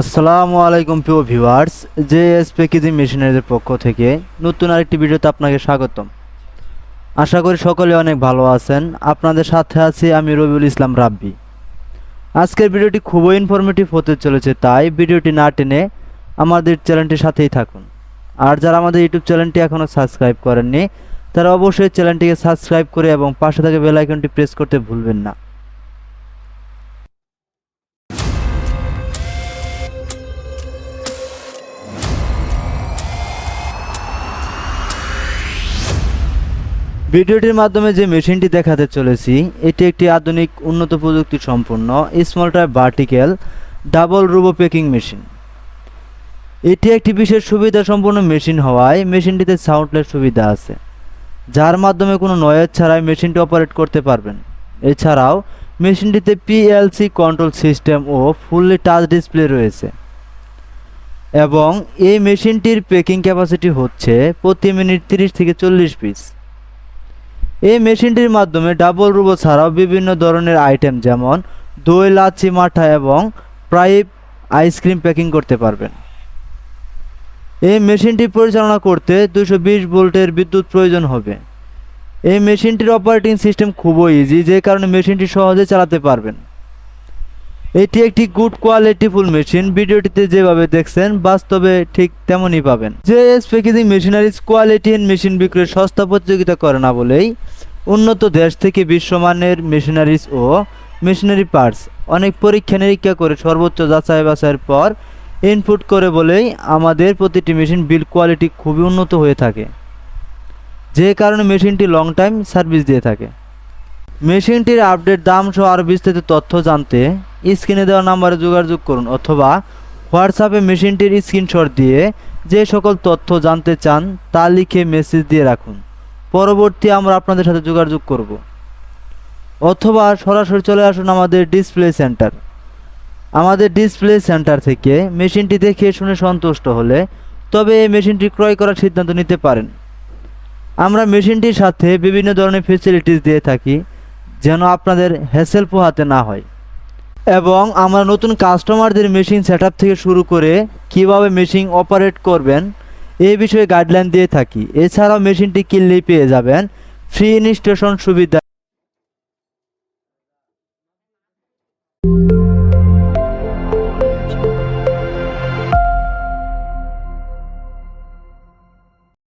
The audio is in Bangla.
আসসালামু আলাইকুম প্রিয় ভিউয়ার্স জে এস প্যাকেজিং মেশিনারিদের পক্ষ থেকে নতুন আরেকটি ভিডিওতে আপনাকে স্বাগতম। আশা করি সকলে অনেক ভালো আছেন। আপনাদের সাথে আছি আমি রবিউল ইসলাম রাব্বি। আজকের ভিডিওটি খুবই ইনফরমেটিভ হতে চলেছে, তাই ভিডিওটি না টেনে আমাদের চ্যানেলটির সাথেই থাকুন। আর যারা আমাদের ইউটিউব চ্যানেলটি এখনও সাবস্ক্রাইব করেননি, তারা অবশ্যই চ্যানেলটিকে সাবস্ক্রাইব করে এবং পাশে থাকা বেল আইকনটি প্রেস করতে ভুলবেন না। ভিডিওটির মাধ্যমে যে মেশিনটি দেখাতে চলেছি, এটি একটি আধুনিক উন্নত প্রযুক্তি সম্পন্ন স্মল টাইপ ভার্টিক্যাল ডাবল রুবো পেকিং মেশিন এটি একটি বিশেষ সুবিধা সম্পন্ন মেশিন হওয়ায় মেশিনটিতে সাউন্ডলেস সুবিধা আছে, যার মাধ্যমে কোনো নয়েজ ছাড়াই মেশিনটি অপারেট করতে পারবেন। এছাড়াও, মেশিনটিতে পিএলসি কন্ট্রোল সিস্টেম ও ফুললি টাচ ডিসপ্লে রয়েছে এবং এই মেশিনটির পেকিং ক্যাপাসিটি হচ্ছে প্রতি মিনিট তিরিশ থেকে চল্লিশ পিস এই মেশিনটির মাধ্যমে ডাবল রুবো ছাড়াও বিভিন্ন ধরনের আইটেম যেমন দই লাচি মাঠা এবং প্রাইপ আইসক্রিম প্যাকিং করতে পারবেন। এই মেশিনটি পরিচালনা করতে দুশো বিশ ভোল্টের বিদ্যুৎ প্রয়োজন হবে। এই মেশিনটির অপারেটিং সিস্টেম খুবই ইজি যে কারণে মেশিনটি সহজে চালাতে পারবেন। এটি একটি গুড কোয়ালিটিফুল মেশিন ভিডিওটিতে যেভাবে দেখছেন, বাস্তবে ঠিক তেমনই পাবেন। J S packaging machineries quality and machine বিক্রয়ের সস্তা প্রতিযোগিতা করে না বলেই উন্নত দেশ থেকে বিশ্বমানের মেশিনারিজ ও মেশিনারি পার্টস অনেক পরীক্ষা নিরীক্ষা করে সর্বোচ্চ যাচাই বাছাইয়ের পর ইনপুট করে বলেই আমাদের প্রতিটি মেশিন বিল কোয়ালিটি খুবই উন্নত হয়ে থাকে। যে কারণে মেশিনটি লং টাইম সার্ভিস দিয়ে থাকে। মেশিনটির আপডেট দাম সহ আরও বিস্তারিত তথ্য জানতে স্ক্রিনে দেওয়া নাম্বারে যোগাযোগ করুন অথবা হোয়াটসঅ্যাপে মেশিনটির স্ক্রিনশট দিয়ে যে সকল তথ্য জানতে চান তা লিখে মেসেজ দিয়ে রাখুন। পরবর্তী আমরা আপনাদের সাথে যোগাযোগ করব। অথবা সরাসরি চলে আসুন আমাদের ডিসপ্লে সেন্টার। আমাদের ডিসপ্লে সেন্টার থেকে মেশিনটি দেখে শুনে সন্তুষ্ট হলে তবে এই মেশিনটি ক্রয় করার সিদ্ধান্ত নিতে পারেন। আমরা মেশিনটির সাথে বিভিন্ন ধরনের ফেসিলিটিস দিয়ে থাকি। যেন আপনাদের হ্যাসেল পোহাতে না হয়। এবং আমরা নতুন কাস্টমারদের মেশিন সেট থেকে শুরু করে কীভাবে মেশিন অপারেট করবেন, এই বিষয়ে গাইডলাইন দিয়ে থাকি। এছাড়াও মেশিনটি কিনলেই পেয়ে যাবেন। ফ্রি ইনস্টেশন সুবিধা